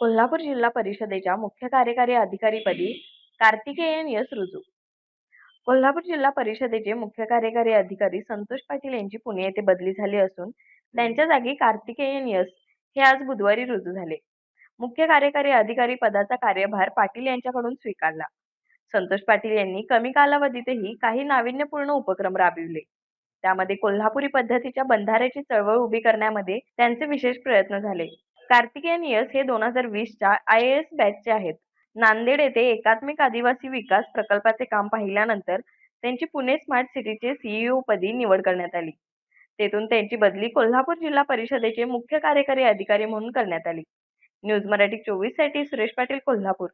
कोल्हापूर जिल्हा परिषदेच्या मुख्य कार्यकारी अधिकारीपदी कार्तिकेयन यस रुजू. कोल्हापूर जिल्हा परिषदेचे मुख्य कार्यकारी अधिकारी संतोष पाटील यांची पुणे येथे बदली झाली असून त्यांच्या जागी कार्तिकेयन यस हे आज बुधवारी रुजू झाले. मुख्य कार्यकारी अधिकारी पदाचा कार्यभार पाटील यांच्याकडून स्वीकारला. संतोष पाटील यांनी कमी कालावधीतही काही नाविन्यपूर्ण उपक्रम राबविले. त्यामध्ये कोल्हापुरी पद्धतीच्या बंधाऱ्याची चळवळ उभी करण्यामध्ये त्यांचे विशेष प्रयत्न झाले. कार्तिकेयन यस हे दोन हजार वीसच्या आय ए एस बॅचचे आहेत. नांदेड येथे एकात्मिक आदिवासी विकास प्रकल्पाचे काम पाहिल्यानंतर त्यांची पुणे स्मार्ट सिटीचे सीईओ पदी निवड करण्यात आली. तेथून त्यांची बदली कोल्हापूर जिल्हा परिषदेचे मुख्य कार्यकारी अधिकारी म्हणून करण्यात आली. न्यूज मराठी चोवीससाठी सुरेश पाटील कोल्हापूर.